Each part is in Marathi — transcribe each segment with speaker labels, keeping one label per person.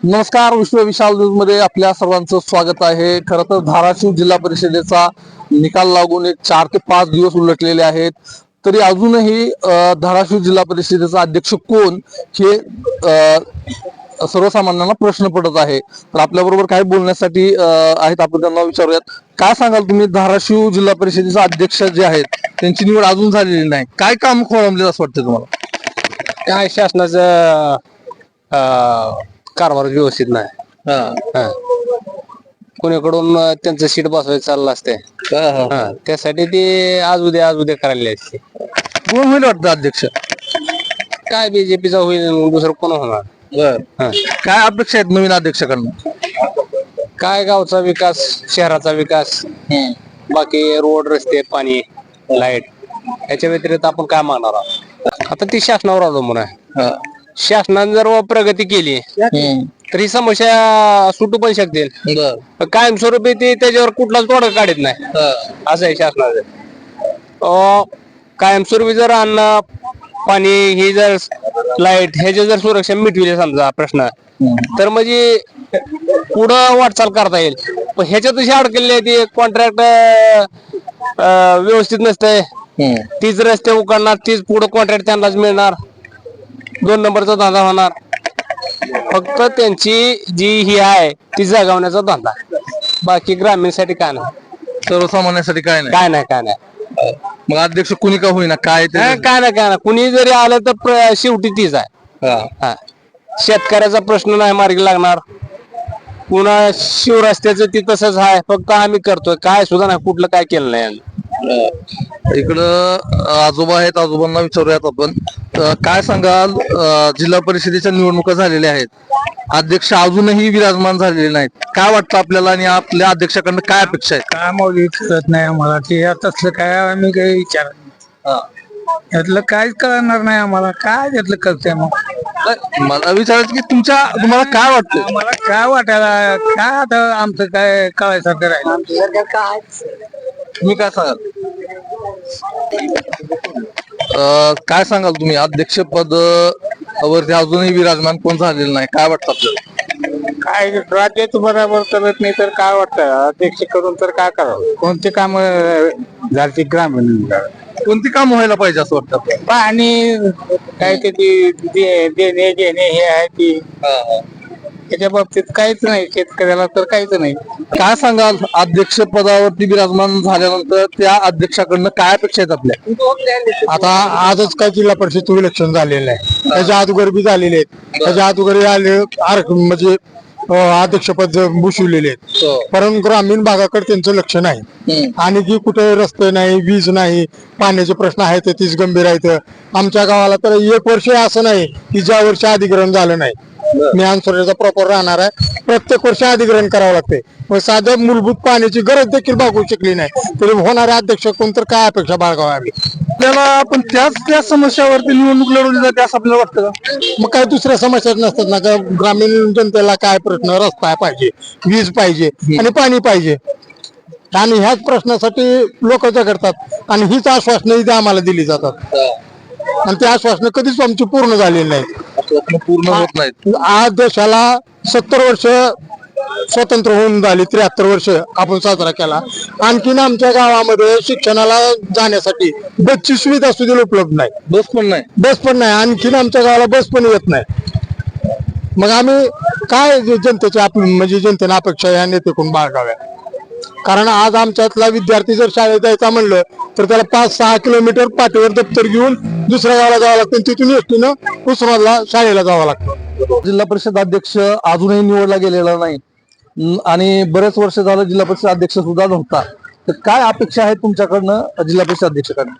Speaker 1: नमस्कार विश्व विशाल न्यूजमध्ये आपल्या सर्वांचं स्वागत आहे. खर तर धाराशिव जिल्हा परिषदेचा निकाल लागून एक चार ते पाच दिवस उलटलेले आहेत. तरी अजूनही धाराशिव जिल्हा परिषदेचा अध्यक्ष कोण हे सर्वसामान्यांना प्रश्न पडत आहे. तर आपल्या बरोबर काही बोलण्यासाठी आहेत आपण त्यांना विचारूयात. काय सांगाल तुम्ही? धाराशिव जिल्हा परिषदेचा अध्यक्ष जे आहेत त्यांची निवड अजून झालेली नाही. काय काम खोळंबले असं वाटतं तुम्हाला?
Speaker 2: काय शासनाचं कारभार व्यवस्थित नाही
Speaker 1: हा.
Speaker 2: हा. कोणीकडून अं, त्यांचं सीट बसवायचं चाललं असते
Speaker 1: हा, हा.
Speaker 2: हा. त्यासाठी ते आज उद्या आज उद्या करायला असते
Speaker 1: कोण होईल वाटतं अध्यक्ष
Speaker 2: काय बीजेपीचा होईल दुसरं कोण होणार
Speaker 1: बर
Speaker 2: हा.
Speaker 1: काय अपेक्षा आहेत नवीन अध्यक्षाकडनं
Speaker 2: काय गावचा विकास शहराचा विकास बाकी रोड रस्ते पाणी लाइट याच्या व्यतिरिक्त आपण काय मागणार आहोत आता ती शासनावर अवलंबून आहे शासनाने जर प्रगती केली तर ही समस्या सुटू पण शकतील. कायमस्वरूपी ते त्याच्यावर कुठलाच तोडगा काढत नाही. असं आहे शासनाचं. अं, कायमस्वरूपी जर अन्न पाणी ही जर लाइट ह्याची जर सुरक्षा मिटविली समजा प्रश्न तर म्हणजे पुढं वाटचाल करता येईल. पण ह्याच्यातच अडकलेली आहे ती कॉन्ट्रॅक्ट व्यवस्थित नसतंय. तीच रस्ते उकडणार तीच पुढं कॉन्ट्रॅक्ट त्यांनाच मिळणार. दोन नंबरचा धंदा होणार. फक्त त्यांची जी ही आहे ती जगवण्याचा धंदा. बाकी ग्रामीणसाठी काय नाही.
Speaker 1: सर्वसामान्यांसाठी काय नाही.
Speaker 2: काय नाही काय नाही.
Speaker 1: मग अध्यक्ष कुणी का होईना काय ते
Speaker 2: हा, काय नाही काय नाही. कुणी जरी आलं तर प्र- शेवटी तीच आहे.
Speaker 1: हा.
Speaker 2: हा. शेतकऱ्याचा प्रश्न नाही मार्गी लागणार. पुन्हा शिवरस्त्याचं ती तसंच आहे. फक्त आम्ही करतोय. काय सुद्धा नाही कुठलं काय केलं नाही.
Speaker 1: इकडं आजोबा आहेत आजोबांना विचारूयात आपण. काय सांगाल जिल्हा परिषदेच्या निवडणुका झालेल्या आहेत. अध्यक्ष अजूनही विराजमान झालेले नाहीत. काय वाटतं आपल्याला आणि आपल्या अध्यक्षाकडनं काय अपेक्षा आहेत?
Speaker 3: काय मौली कळत नाही आम्हाला. ते तसलं काय आम्ही काही विचार यातलं काहीच कळणार नाही आम्हाला. काय त्यातलं कळतंय मग?
Speaker 1: मला विचारायचं की तुमच्या तुम्हाला काय वाटतं
Speaker 3: आम्हाला काय वाटायला? काय आता आमचं काय कळायसारखं राहील?
Speaker 1: तुम्ही काय सांगाल? काय सांगाल तुम्ही? अध्यक्षपद अं, वरती अजूनही विराजमान कोण झालेलं नाही. काय वाटतं आपल्याला?
Speaker 3: काय राज्यात बरोबर करत नाही तर काय वाटतं? अध्यक्ष करून तर काय करावं? कोणते काम झाले ग्रामीण?
Speaker 1: कोणती काम व्हायला पाहिजे असं वाटतं?
Speaker 3: पाणी काय ते देणे घेणे हे आहे ती. त्याच्या बाबतीत काहीच नाही शेतकऱ्याला तर काहीच नाही.
Speaker 1: काय सांगाल? अध्यक्ष पदावरती विराजमान झाल्यानंतर त्या अध्यक्षाकडनं काय अपेक्षा आहेत आपल्या?
Speaker 3: आता आजच काय जिल्हा परिषद इलेक्शन झालेलं आहे. त्याच्या अगोदर बी झालेले आहेत. त्याच्या अगोदर आले आर- म्हणजे अध्यक्षपद भूषवलेले आहेत. परंतु ग्रामीण भागाकडे त्यांचं लक्ष नाही. आणि जी कुठे रस्ते नाही वीज नाही पाण्याचे प्रश्न आहेत तीच गंभीर आहेत. आमच्या गावाला तर एक वर्ष असं नाही की ज्या वर्षी अधिग्रहण झालं नाही. मी अंसोऱ्याचा प्रॉपर राहणार आहे. प्रत्येक वर्षी अधिग्रहण करावं लागते मग साध्या मूलभूत पाण्याची गरज देखील भागवू शकली नाही. तरी होणारे अध्यक्ष कोण तर काय अपेक्षा बाळगावी आम्ही?
Speaker 1: आपल्याला आपण त्याच त्या समस्यावरती निवडणूक लढवली जाते असं आपल्याला वाटतं का?
Speaker 3: मग काय दुसऱ्या समस्या नसतात ना का ग्रामीण जनतेला काय प्रश्न? रस्ता पाहिजे वीज पाहिजे आणि पाणी पाहिजे. आणि ह्याच प्रश्नासाठी लोक झगडतात आणि हीच आश्वासनं इथे आम्हाला दिली जातात. आणि ती आश्वासनं कधीच आमची पूर्ण झालेली नाहीत.
Speaker 1: स्वप्न पूर्ण होत नाहीत.
Speaker 3: आज देशाला सत्तर वर्ष स्वतंत्र होऊन झाली त्र्याहत्तर वर्ष आपण साजरा केला. आणखीन आमच्या गावामध्ये शिक्षणाला जाण्यासाठी बसची सुविधा सुद्धा उपलब्ध नाही.
Speaker 1: बस पण नाही.
Speaker 3: बस पण नाही आणखीन आमच्या गावाला बस पण येत नाही. मग आम्ही काय जनतेची आप म्हणजे जनतेने अपेक्षा या नेतेकडून बाळगाव्या? कारण आज आमच्यातला विद्यार्थी जर शाळेत जायचा म्हणलं तर त्याला पाच सहा किलोमीटर पाठीवर दप्तर घेऊन दुसऱ्या गावाला जावं लागतं आणि तिथून एसटीनं उस्मानला शाळेला जावं लागतं.
Speaker 1: जिल्हा परिषद अध्यक्ष अजूनही निवडला गेलेला नाही. आणि बरेच वर्ष झालं जिल्हा परिषद अध्यक्ष सुद्धा नव्हता. तर काय अपेक्षा आहे तुमच्याकडनं जिल्हा परिषद अध्यक्षाकडनं?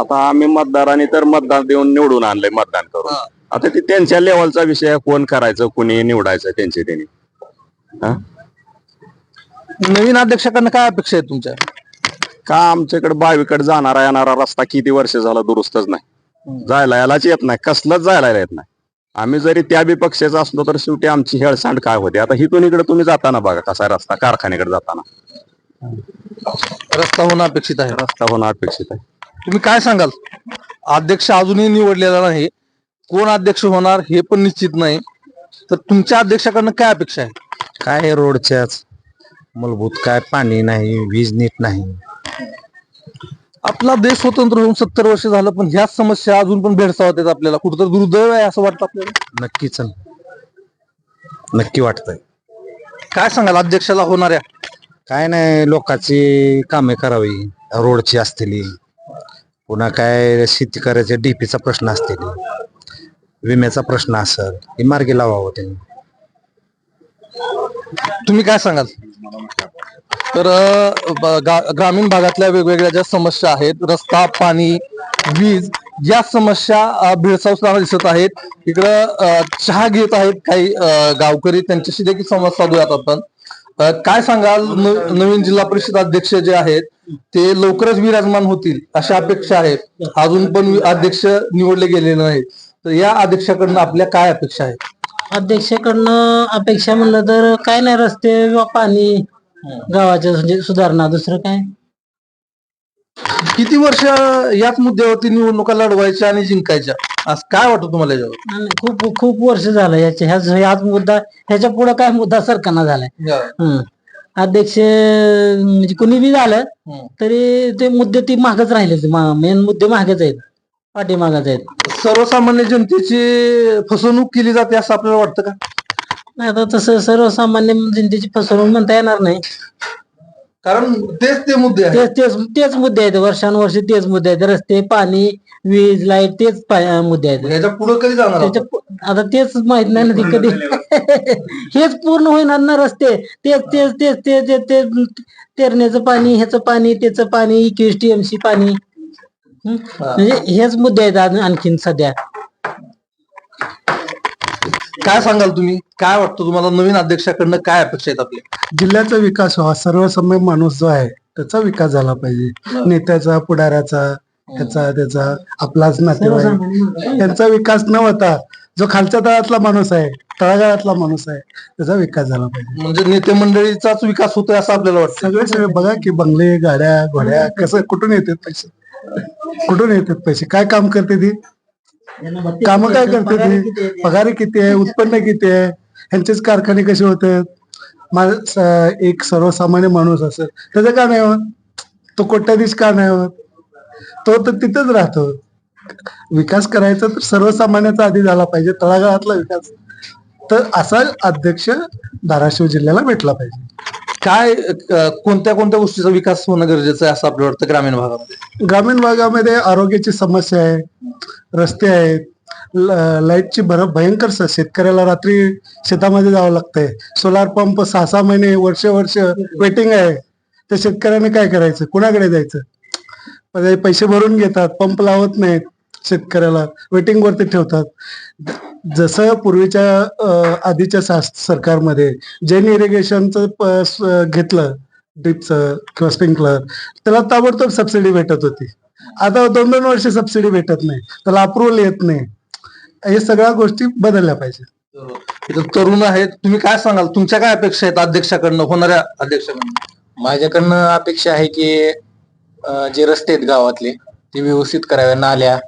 Speaker 4: आता आम्ही मतदारांनी तर मतदान देऊन निवडून आणलंय मतदान करून. आता ते त्यांच्या लेवलचा विषय आहे, कोण करायचं कोणी निवडायचं त्यांचे त्यांनी. हा?
Speaker 1: नवीन अध्यक्षाकडनं काय अपेक्षा आहेत तुमच्या?
Speaker 4: का आमच्याकडे बावीकडे जाणारा येणारा रस्ता किती वर्ष झाला दुरुस्तच नाही. जायला यालाच येत नाही कसलंच जायला येत नाही. आम्ही जरी त्या बी पक्षाचा असलो तर शेवटी आमची हेळसांड काय होते? आता हिथून इकडे तुम्ही जाताना बघा कसा आहे रस्ता कारखान्याकडे जाताना.
Speaker 1: रस्ता होणं अपेक्षित आहे.
Speaker 4: रस्ता होणं अपेक्षित आहे.
Speaker 1: तुम्ही काय सांगाल? अध्यक्ष अजूनही निवडलेला नाही. कोण अध्यक्ष होणार हे पण निश्चित नाही. तर तुमच्या अध्यक्षाकडनं काय अपेक्षा आहे?
Speaker 5: काय रोडच्याच? मूलभूत काय पाणी नाही वीज नीट नाही.
Speaker 1: आपला देश स्वतंत्र होऊन सत्तर वर्ष झालं पण ह्याच समस्या अजून पण भेडसावत आहेत आपल्याला. कुठंतरी दुर्दैव आहे असं वाटतं आपल्याला?
Speaker 5: नक्कीच नक्की वाटतंय.
Speaker 1: काय सांगाल अध्यक्षाला होणाऱ्या?
Speaker 5: काय नाही लोकांची कामे करावी. रोडची असलेली पुन्हा काय शेती करायचे डीपीचा प्रश्न असतील. विम्याचा प्रश्न असेल हे मार्गी लावावं त्यांनी.
Speaker 1: तुम्ही काय सांगाल? तर ग्रामीण भागातल्या वेगवेगळ्या ज्या समस्या आहेत रस्ता पाणी वीज या समस्या अ, भेडसावताना दिसत आहेत. इकडं चहा घेत आहेत काही गावकरी. त्यांच्याशी देखील संवाद साधूयात आपण. काय सांगाल? नवीन जिल्हा परिषद अध्यक्ष जे आहेत ते लवकरच विराजमान होतील अशा अपेक्षा आहेत. अजून पण अध्यक्ष निवडले गेलेले नाहीत. तर या अध्यक्षाकडनं आपल्या काय अपेक्षा आहेत?
Speaker 6: अध्यक्षाकडनं अपेक्षा म्हणलं तर काय नाही रस्ते पाणी गावाच्या म्हणजे सुधारणा. दुसरं काय?
Speaker 1: किती वर्ष याच मुद्द्यावरती निवडणुका लढवायच्या आणि जिंकायच्या? आज काय वाटतं तुम्हाला याच्यावर?
Speaker 6: खूप खूप वर्ष झालं याच्या ह्याच ह्याच मुद्दा ह्याच्या पुढे काय मुद्दा सरकारना झालाय. अध्यक्ष म्हणजे कुणी बी झालं. तरी ते मुद्दे ती मागच राहिले मेन मुद्दे मागच आहेत. पाठीमागच आहेत.
Speaker 1: सर्वसामान्य जनतेची फसवणूक केली जाते असं आपल्याला वाटतं का?
Speaker 6: नाही आता तसं सर्वसामान्य जनतेची फसवणूक म्हणता येणार नाही.
Speaker 1: कारण तेच ते मुद्दे आहेत.
Speaker 6: तेच तेच तेच मुद्दे आहेत. वर्षानुवर्षे तेच मुद्दे आहेत. रस्ते पाणी वीज लाइट तेच पा- मुद्दे आहेत.
Speaker 1: ह्याच्या पुढे कधी जाणार
Speaker 6: त्याच्या? पु- आता तेच माहीत नाही ना ते कधी. हेच पूर्ण होईना ना रस्ते. तेच तेच तेच ते ते ते तेरण्याचं पाणी ह्याचं पाणी त्याचं पाणी एकवीस टीएमसी पाणी? म्हणजे हेच मुद्दे आहेत आणखीन सध्या.
Speaker 1: काय सांगाल तुम्ही? काय वाटतं तुम्हाला नवीन अध्यक्षाकडनं काय अपेक्षा आहेत आपल्या?
Speaker 7: जिल्ह्याचा विकास व्हावा सर्वसमय माणूस जो आहे त्याचा विकास झाला पाहिजे. नेत्याचा पुढाऱ्याचा ह्याचा त्याचा आपलाच नातेवाईक. यांचा विकास न होता जो खालच्या तळातला माणूस आहे तळागाळातला माणूस आहे त्याचा विकास झाला पाहिजे.
Speaker 1: म्हणजे नेते मंडळीचाच विकास होतोय असं आपल्याला वाटतं.
Speaker 7: सगळे सगळे बघा की बंगले गाड्या घोड्या कसं कुठून येतात पैसे? कुठून येतात पैसे? काय काम करते ती? काम काय करते ती? पगार किती आहे? उत्पन्न किती आहे? ह्यांचेच कारखाने कसे होतात? एक सर्वसामान्य माणूस असेल त्याचं का नाही होत? तो कोट्याधीश का नाही होत? तो तर तिथेच राहतो. विकास करायचा तर सर्वसामान्याचा आधी झाला पाहिजे तळागाळातला विकास. तर असा अध्यक्ष धाराशिव जिल्ह्याला भेटला पाहिजे.
Speaker 1: काय कोणत्या कोणत्या गोष्टीचा विकास होणं गरजेचं आहे असं आपल्याला वाटतं ग्रामीण भागामध्ये?
Speaker 7: ग्रामीण भागामध्ये आरोग्याची समस्या आहे रस्ते आहेत ल- लाईटची भर भयंकर शेतकऱ्याला रात्री शेतामध्ये जावं लागतंय. सोलार पंप सहा सहा महिने वर्ष वर्ष वेटिंग आहे. त्या शेतकऱ्याने काय करायचं? कुणाकडे जायचं? पैसे भरून घेतात पंप लावत नाहीत शेतकऱ्याला. वेटिंग वरती ठेवतात. जसं पूर्वीच्या आधीच्या सरकारमध्ये जैन इरिगेशनचं घेतलं ड्रिपचं किंवा स्प्रिंकलर त्याला ताबडतोब सबसिडी भेटत होती. आता दोन दोन वर्ष सबसिडी भेटत नाही. त्याला अप्रुव्हल येत नाही. हे सगळ्या गोष्टी बदलल्या पाहिजे.
Speaker 1: तरुण आहेत तुम्ही काय सांगाल? तुमच्या काय अपेक्षा आहेत अध्यक्षाकडनं होणाऱ्या अध्यक्षाकडनं?
Speaker 8: माझ्याकडनं अपेक्षा आहे की जे रस्ते आहेत गावातले ते व्यवस्थित करावे. नाल्या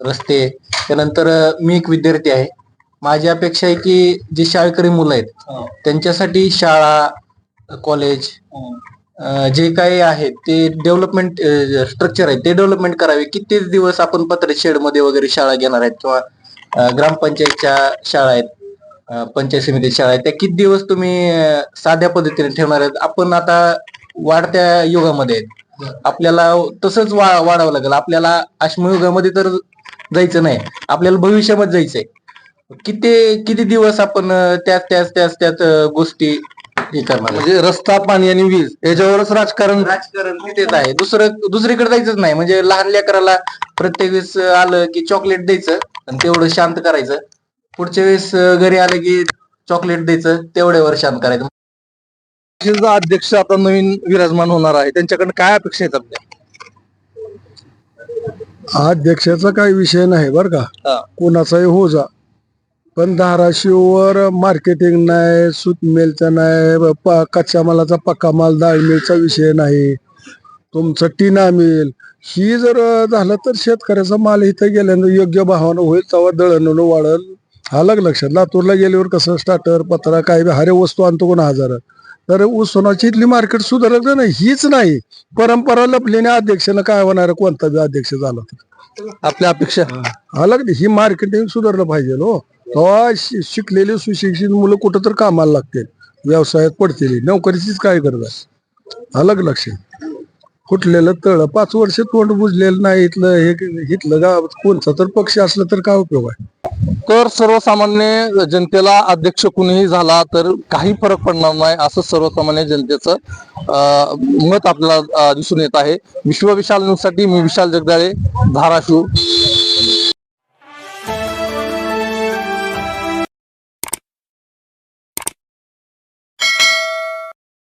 Speaker 8: रस्ते त्यानंतर मी एक विद्यार्थी आहे. माझी अपेक्षा आहे की जे शाळकरी मुलं आहेत त्यांच्यासाठी शाळा कॉलेज जे काही आहे ते डेव्हलपमेंट स्ट्रक्चर आहे ते डेव्हलपमेंट करावे. कित्येक दिवस आपण पत्रे शेडमध्ये वगैरे शाळा घेणार आहेत किंवा ग्रामपंचायतच्या शाळा आहेत पंचायत समिती शाळा आहेत त्या किती दिवस तुम्ही साध्या पद्धतीने ठेवणार आहेत? आपण आता वाढत्या युगामध्ये आहेत. आपल्याला तसंच वा वाढावं लागेल. आपल्याला अश्म युगामध्ये तर जायचं नाही. आपल्याला भविष्यामध्ये जायचंय. किती किती दिवस आपण त्याच त्याच त्याच त्याच गोष्टी हे करणार?
Speaker 1: म्हणजे रस्ता पाणी आणि वीज याच्यावरच राजकारण?
Speaker 8: राजकारण तिथेच आहे. दुसरं दुसरीकडे जायचंच नाही. म्हणजे लहान लेकराला प्रत्येक वेळेस आलं की चॉकलेट द्यायचं आणि तेवढं शांत करायचं. पुढच्या वेळेस घरी आलं की चॉकलेट द्यायचं तेवढ्यावर शांत करायचं.
Speaker 1: अध्यक्ष आता नवीन विराजमान होणार आहे. त्यांच्याकडनं काय अपेक्षा आहेत आपल्या?
Speaker 7: अध्यक्षाचा काही विषय नाही बर का. कोणाचाही हो जा. पण धाराशिववर मार्केटिंग नाही सूत मिलचं नाही प- कच्च्या मालाचा पक्का माल डाळ मिलचा विषय नाही. तुमचं टीना मिल ही जर झालं तर शेतकऱ्याचा माल इथं गेल्यानं योग्य भावानं होईल तेव्हा दळण वाढल.
Speaker 9: लग लक्षात. लातूरला गेल्यावर कसं स्टार्टर पत्रा काय बी हरे वस्तू आणतो कोण हजार तर ऊस सोनाची इथली मार्केट सुधारत नाही हीच नाही. परंपरा लपलेल्या अध्यक्षानं काय होणार? कोणता बी अध्यक्ष झाला? तर
Speaker 1: आपल्या अपेक्षा.
Speaker 9: अलग ही मार्केटिंग सुधारलं पाहिजे हो तेव्हा शिकलेले सुशिक्षित मुलं कुठं तर कामाला लागतील. व्यवसायात पडतील. नोकरीचीच काय गरज अलग लक्ष फुटलेलं तळ पाच वर्ष तोंड बुजलेलं नाही इथलं हे इथलं गाव कोणचा तर पक्ष असला तर काय उपयोग आहे?
Speaker 1: तर सर्वसामान्य जनतेला अध्यक्ष कुणीही झाला तर काही फरक पडणार नाही असं सर्वसामान्य जनतेचं मत आपल्याला दिसून येत आहे. विश्वविशाल न्यूजसाठी मी विशाल जगदाळे धाराशिव.